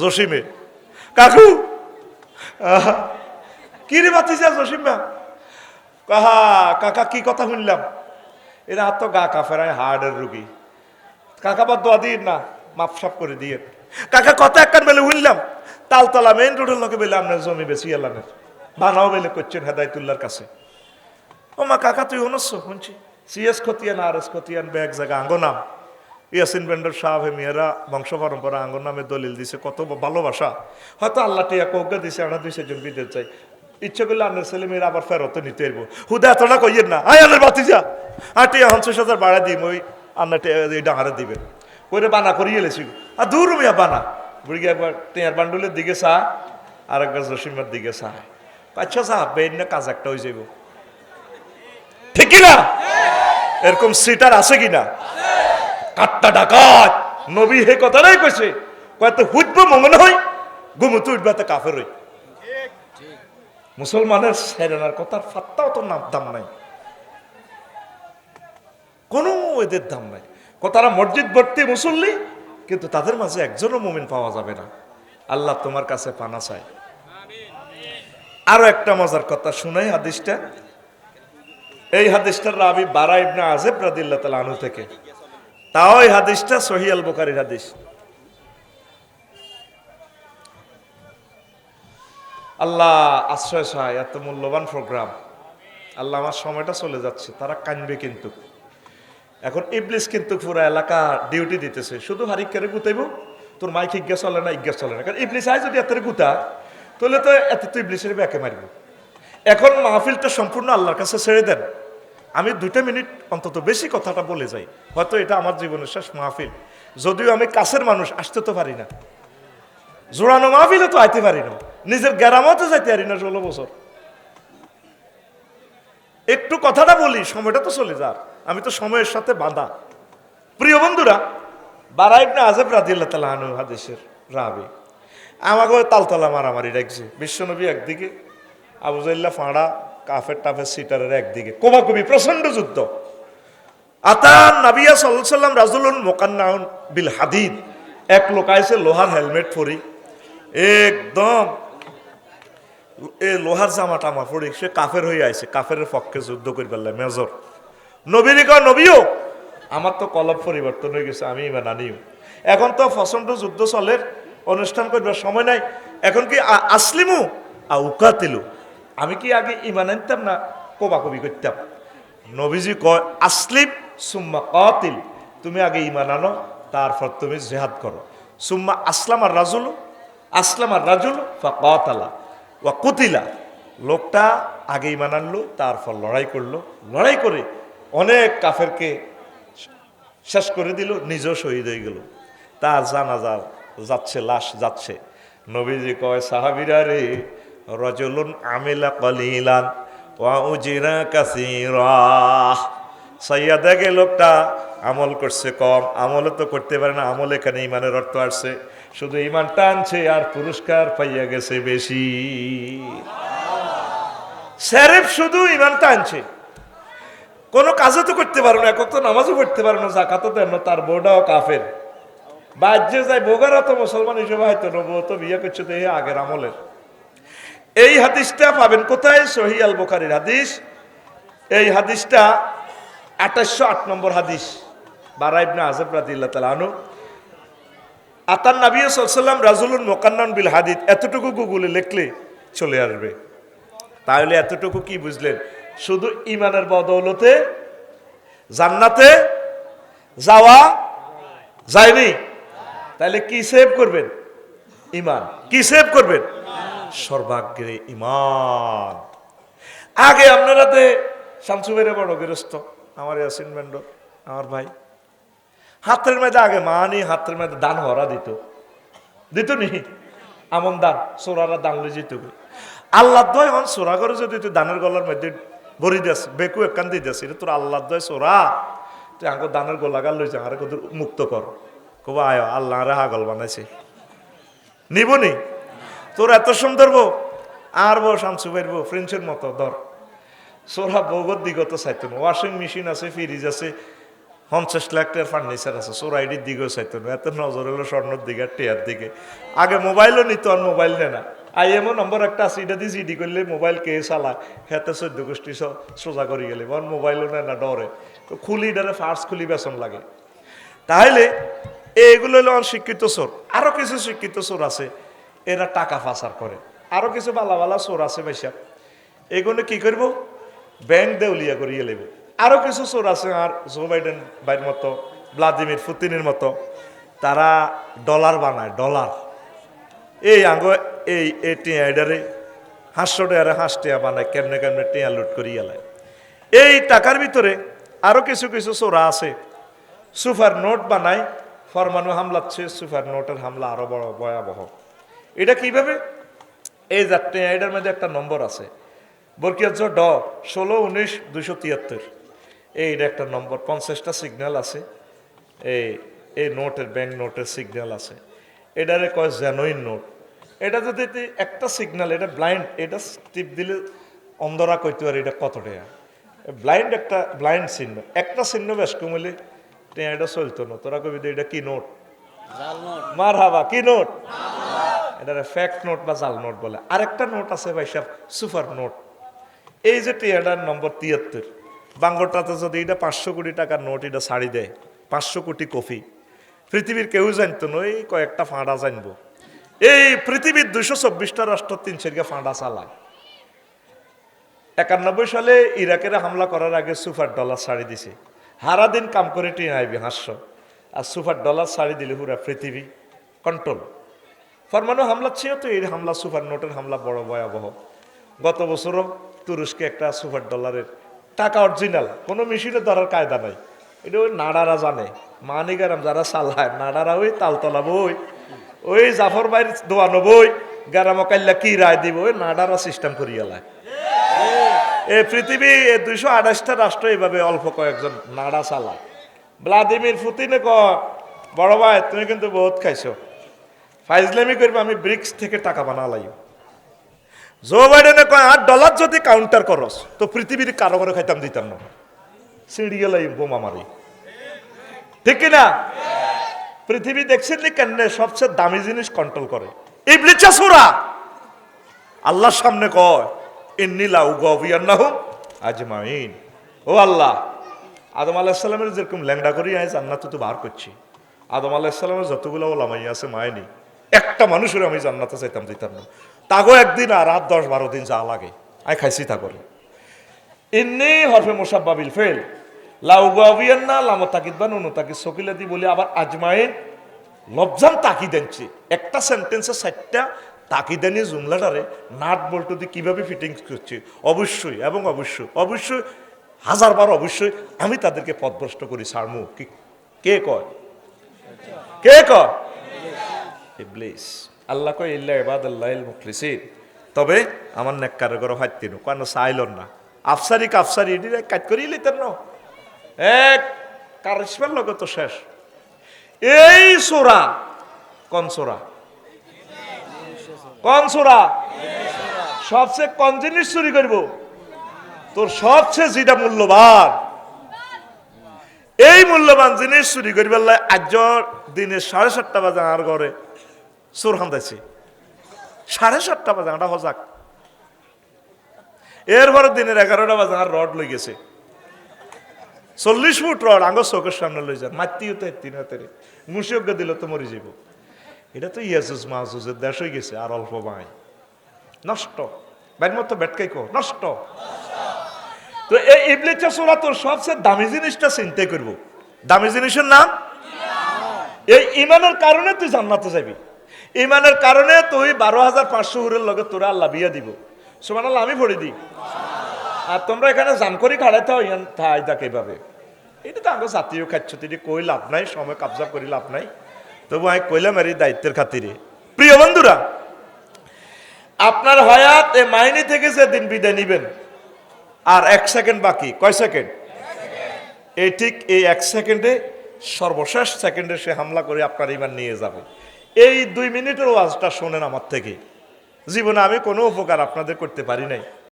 জসিমে। কাকু! কি রে বাতিজা জসিমা? কাহা কাকা, কি কথা শুনলাম? এরা আর তো গা কাফেরায় হার্টের রুগী। কাকা বা দোয়া দিন না, মাপ সাপ করে দিয়ে কাকা, কথা একখান বেলে উঠলাম তালতলা মেইন রোডের লোকে বেলে আপনার জমি বেশি এলানের বানাও বেলে করছেন হেদায়তুল্লার কাছে। ও মা কাকা, তুই অনস্য শুনছি। সিএস খতিয়ান আর এস খতিয়ান, ব্যাগ জায়গা আঙ্গ নাম ইয়াসিন বেন্ডর সাহেব মেয়েরা বংশ পরম্পরা আঙ্গ নামে দলিল দিছে, কত ভালোবাসা। হয়তো আল্লাহ টিয়া কৌকা দিছে আমরা দুই সেজন বিদেশ চাই। ইচ্ছে করলে আপনার ছেলে মেয়েরা আবার ফেরত নিতে এরবো হুদা এতটা কইয়েন না। আয় আনের বাতিজা আর টিয়া পঞ্চাশ হাজার বাড়া দিম, ওই আপনার এই ডাহারে দিবেন। ওইটা বানা করিয়ে এলেছি আর দূর মিয়া বানা। বুড়ি একবার টিয়ার বান্ডুলের দিকে চা আর একবার জসিমের দিকে চা। আচ্ছা চা বেন না কাজ একটা হয়ে যাইব। ঠিক কি না এরকম সিটার আছে কিনা? কাট্টা ডাকাত। নবী হে কথাটাই কইছে কয়তো হুটবো মনে হয় গুমুতু উঠবাতে কাফের হই মুসলমানের সেরেনার কথার ফাত্তাও তো নাম দাম নাই। কোনো এদের দাম নাই। কথারা মসজিদ ভর্তি মুসল্লি, কিন্তু তাদের মাঝে একজনও মুমিন পাওয়া যাবে না। আল্লাহ তোমার কাছে পানা চায়। আরও একটা মজার কথা শুনাই হাদিসটা। এই হাদিসটার রাবি বারা ইবনে আজেব রাদিল্লাহ তাআলা আনহু থেকে। তাও এই হাদিসটা সহি আল বুখারীর হাদিস। আল্লাহ আশ্রয় সহায় এত মূল্যবান প্রোগ্রাম আল্লাহ আমার সময়টা চলে যাচ্ছে, তারা কানবে কিন্তু। এখন ইবলিস কিন্তু পুরো এলাকা ডিউটি দিতেছে, শুধু হারিক করে গুতাইব? তোর মাইক ইজ্ঞা চলে না ইজ্ঞা চলে না। কারণ ইবলিস আয় যদি এত গুতা, তাহলে তো এত তো ইবলিসের ব্যাকে মারব। এখন মাহফিলটা সম্পূর্ণ আল্লাহর কাছে ছেড়ে দেন। আমি দুইটা মিনিট অন্তত বেশি কথাটা বলে যাই। হয়তো এটা আমার জীবনের শেষ মাহফিল। যদিও আমি কাছের মানুষ, আসতে তো পারি না। জোড়ানো মাহফিলে তো আইতে পারি না। নিজের গ্যারামতে যাইতে পারি না ষোলো বছর। একটু কথাটা বলি, সময়টা তো চলে যার আমি তো সময়ের সাথে বাঁধা। প্রিয় বন্ধুরা বারাইবনে আজেব রাদিল্লা তালা আনু হাদিসের রাবি। আমাকে তালতলা মারামারি রাখছে বিশ্বনবী একদিকে আবুজাইল্লা ফাঁড়া কাফের টাফের সিটারের একদিকে। কোবাকুবি প্রচণ্ড যুদ্ধ। আতান নাবিয়া সাল্লাম রাজুলুন মোকান্নাউন বিল হাদিদ। এক লোক আইসে লোহার হেলমেট পরি। একদম এ লোহার জামা টামা পড়ি সে কাফের হয়ে আইছে। কাফের পক্ষে যুদ্ধ করি পারলে মেজর। নবীর কয়, নবীও, আমার তো কলব পরিবর্তন হয়ে গেছে, আমি ইমান আনিও এখন তো ফসন্ড যুদ্ধ চলের অনুষ্ঠান করবার সময় নাই। এখন কি আসলিমু আ উকাতিলু আমি কি আগে ইমান আনতাম না কোবাকবি করতাম? নবীজি কয় আসলিম সুম্মা কাতিল। তুমি আগে ইমান আনো, তারপর তুমি জেহাদ করো। সুম্মা আসলাম আর রাজুল আসলাম আর রাজুল, ফাকাতালা। বা কুতিলা। লোকটা আগে ইমান আনলো, তারপর লড়াই করল। লড়াই করে অনেক কাফেরকে শেষ করে দিল, নিজেও শহীদ হয়ে গেল। তার জানাজার যাচ্ছে, লাশ যাচ্ছে। নবীজি কয়, সাহাবিরা রে রজলুন আমিলা কলিলান, ওয়া উজিরা কাসিরা। সাইয়া দেখে লোকটা আমল করছে কম আমলে তো করতে পারে না, আমল এখানে ইমানের অর্থ আসছে। শুধু ইমান টানছে আর পুরস্কার পাইয়া গেছে বেশি। স্যারেফ শুধু ইমান টানছে। কোনো কাজও তো করতে পারো না একক তো নামাজও করতে পারো না জাকাতও দেন না, তার বউটাও কাফের। বাজ্যে যায় বোগারা তো মুসলমান হিসেবে হয়তো নবো তো বিয়ে করছে, তো আগের আমলের। এই হাদিসটা পাবেন কোথায়? সহি আল বোখারির হাদিস। এই হাদিসটা আঠাশশো আট নম্বর হাদিস। বারাইবনা আজব রাদিল্লা তালা আনু আতান নবী সাল্লাম রাজুলুন মোকান্নান বিল হাদিদ এতটুকু গুগলে লিখলে চলে আসবে। তাহলে এতটুকু কি বুঝলেন? শুধু ইমানের বদৌলতে জান্নাতে যাওয়া যায়নি। তাহলে কি সেভ করবেন? ইমান কি সেভ করবেন? সর্বাগ্রে ইমান আগে আপনারাতে শামসুবের বড় গৃহস্থ, আমার ইয়াসিন মেন্ডো আমার ভাই। হাতের মধ্যে আগে মানি, হাতের মধ্যে দান হরা দিত। দিত নি আমন দান, সোরারা দান লই যেত আল্লাহ দয় হন, সোরা করে যদি তুই দানের গলার মধ্যে ভরি দিস, বেকু একান দিয়ে দিস, এটা তোর আল্লাহ দয় সোরা। তুই আঙ্কো দানের গলা গাল লইছে, আরে কত মুক্ত কর। কব আয়, আল্লাহ রে হাগল বানাইছে। নিবনি তোর এত সুন্দর বউ। আর বউ শামসু বেরবো ফ্রেঞ্চের মতো, ধর। সোরা বৌগত দিগত চাইতো না। ওয়াশিং মেশিন আছে ফ্রিজ আছে, পঞ্চাশ লাখ টাকার ফার্নিচার আছে সোরাইডির দিকেও চাইতো না। এত নজর হলো স্বর্ণর দিকে আর টেয়ার দিকে। আগে মোবাইলও নিত, আর মোবাইল নে না। আই আইএমও নম্বর একটা আছে, এটা দিয়ে জিডি করলে মোবাইল কে চালা খেতে চোদ্দ গোষ্ঠী সোজা করে গেলে। বন মোবাইলও নেয় না ডরে। তো খুলি ডারে ফার্স খুলি বেসন লাগে। তাহলে, এইগুলো হলো অনশিক্ষিত চোর। আরও কিছু শিক্ষিত চোর আছে। এরা টাকা পাচার করে। আরও কিছু বালা বালা চোর আছে বেশা এগুলো কি করব? ব্যাংক দেউলিয়া করিয়ে লেব আরও কিছু চোর আছে আর জো বাইডেন বাইর মতো, ভ্লাদিমির পুতিনের মতো। তারা ডলার বানায়, ডলার। এই আঙ্গ, এই এই টিয়া এডারে হাঁসশো টাকারে হাঁস টিয়া বানায়, কেমনে কেমনে টিয়া লুট করিয়ে লায়। এই টাকার ভিতরে আরও কিছু কিছু চোরা আছে। সুপার নোট বানায়, ফরমানু হামলাচ্ছে, সুপার নোটের হামলা আরও বড় ভয়াবহ। এটা কীভাবে? এই যাত্রী এটার মধ্যে একটা নম্বর আছে। বরকিয়াজ ড ষোলো উনিশ দুশো তিয়াত্তর। এইটা একটা নম্বর পঞ্চাশটা সিগন্যাল আছে। এই এই নোটের ব্যাংক নোটের সিগন্যাল আছে। এটারে কয় জেনুইন নোট এটা যদি একটা সিগন্যাল এটা ব্লাইন্ড এটা টিপ দিলে অন্ধরা কইতে পারে এটা কত টাকা। ব্লাইন্ড একটা ব্লাইন্ড চিহ্ন। একটা চিহ্ন বেশ কমলে এটা চলতো না। তোরা কবি এটা কি নোট মার হাবা কি নোট এটা ফ্যাক্ট নোট বা জাল নোট বলে। আরেকটা নোট আছে ভাই সাহেব সুপার নোট এই যে টিয়াটার নম্বর তিয়াত্তর, বাঙ্গরটাতে যদি এটা পাঁচশো কোটি টাকার নোট এটা ছাড়ি দেয়, পাঁচশো কোটি কফি পৃথিবীর কেউ জানতো না, এই কয়েকটা ফাঁড়া জানব। এই পৃথিবীর দুশো চব্বিশটা রাষ্ট্র তিন সেরকে ফাঁড়া চালায়। একানব্বই সালে ইরাকের হামলা করার আগে সুপার ডলার ছাড়ি দিছে। হারা দিন কাম করে টিয়ে আইবি হাস্য আর সুপার ডলার ছাড়ি দিলে পুরা পৃথিবী কন্ট্রোল ফরমানো হামলা ছিল তো, এই হামলা সুপার নোটের হামলা বড় ভয়াবহ। গত বছরও তুরস্কে একটা সুপার ডলারের টাকা অরিজিনাল, কোনো মেশিনে ধরার কায়দা নাই। এটা ওই নাড়ারা জানে। মানিগারাম যারা চালায় নাড়ারা ওই তালতলা বই, ওই জাফর ভাইয়ের দোয়ানো বই গারামকাল্লা কি রায় দিব, ওই নাড়ারা সিস্টেম করিয়ালায় এ পৃথিবী দুইশো আঠাশটা রাষ্ট্র এইভাবে অল্প কয়েকজন নাড়া চালায় ভ্লাদিমির পুতিনে ক বড় ভাই, তুমি কিন্তু বহুত খাইছো। ফাইজলামি করবে, আমি ব্রিক্স থেকে টাকা বানালাই জো বাইডেনে কয়, আট ডলার যদি কাউন্টার করস, তো পৃথিবীর কারও করে খাইতাম দিতাম না। সিঁড়িয়ে লাই বোমা মারি ঠিক কিনা? পৃথিবী দেখছেন নি কেন সবচেয়ে দামি জিনিস কন্ট্রোল করে? এই ব্লিচা সুরা। আল্লাহর সামনে কয় ইন্নিলা উগবিয়ান্নাহ আজমাইন। ও আল্লাহ, আদম আলাহিসাল্লামের যেরকম ল্যাংডা করি আয়, জান্নাত তো বার করছি। আদম আলাহিসাল্লামের যতগুলো ওলামাই আছে মায়নি একটা মানুষের আমি জান্নাতে চাইতাম দিতাম না। তাগো একদিন আর রাত দশ বারো দিন যা লাগে, আই খাইছি তা করে ইন্নি হরফে মোসাব্বাবিল ফেল। লাউগাবিয়ান্না লামো তাকিদ বা নুনু তাকিদ সকিলাদি বলে আবার আজমাইন। লবজান তাকি দেনছি একটা সেন্টেন্সে চারটা তাকি দেনি জুমলাটারে নাট বল্টু দিয়ে কীভাবে ফিটিংস করছি। অবশ্যই এবং অবশ্যই অবশ্যই হাজারবার অবশ্যই আমি তাদেরকে পথভ্রষ্ট করি, সারমু। কি কে কয়? কে কয়? ইবলিস। আল্লাহ কয়, ইল্লা ইবাদাল্লাহিল মুখলিসিন। তবে আমার নেককারে গরো হাইতিন কেন চাইলন না। আফসারি কাফসারি, এটি কাজ করিয়ে লিতেন না। এক কারিশমার লগে তো শেষ। এই সোরা, কোন সোরা? কোন সোরা? সবচেয়ে কোন জিনিস চুরি করব? তোর সবচেয়ে যেটা মূল্যবান। এই মূল্যবান জিনিস চুরি করিবার আজর দিনে সাড়ে সাতটা বাজে আর ঘরে। চোর হান্দাইছে। সাড়ে সাতটা বাজে, আটা হজাক এরপরে দিনের এগারোটা বাজে আর রড লই গেছে। চল্লিশ ফুট রড আঙ্গ চোখের সামনে লই যান। মাতিও তো তিন হাতেরে মুসিজ্ঞ দিল তো মরি যাব। এটা তো ইয়াজুজ মাহুজের দেশ হয়ে গেছে, আর অল্প বাই। নষ্ট। বাইর মতো বেটকাই কো, নষ্ট। তো এই ইবলিচা সোরা তোর সবচেয়ে দামি জিনিসটা চিন্তা করব। দামি জিনিসের নাম? এই ইমানের কারণে তুই জান্নাতে যাবি। ইমানের কারণে তুই বারো হাজার পাঁচশো হুরের লগে তোরা আল্লাহ বিয়া দিব। সুমান আল্লাহ আমি ভরে দিই। আর তোমরা এখানে জান করি খাড়াইতে হয় থাই দেখ এইভাবে এটা তো আগে জাতীয় খাচ্ছ তুই কই লাভ নাই, সময় কাবজা করি লাভ নাই। তবু আমি কইলাম এই দায়িত্বের খাতিরে। প্রিয় বন্ধুরা, আপনার হয়াত এ মাইনে থেকে যে দিন বিদায় নিবেন, আর এক সেকেন্ড বাকি, কয় সেকেন্ড? এই ঠিক এই এক সেকেন্ডে, সর্বশেষ সেকেন্ডে সে হামলা করে আপনার ইমান নিয়ে যাবে। এই দুই মিনিটের ওয়াজটা শোনেন আমার থেকে। জীবনে আমি কোনো উপকার আপনাদের করতে পারি নাই।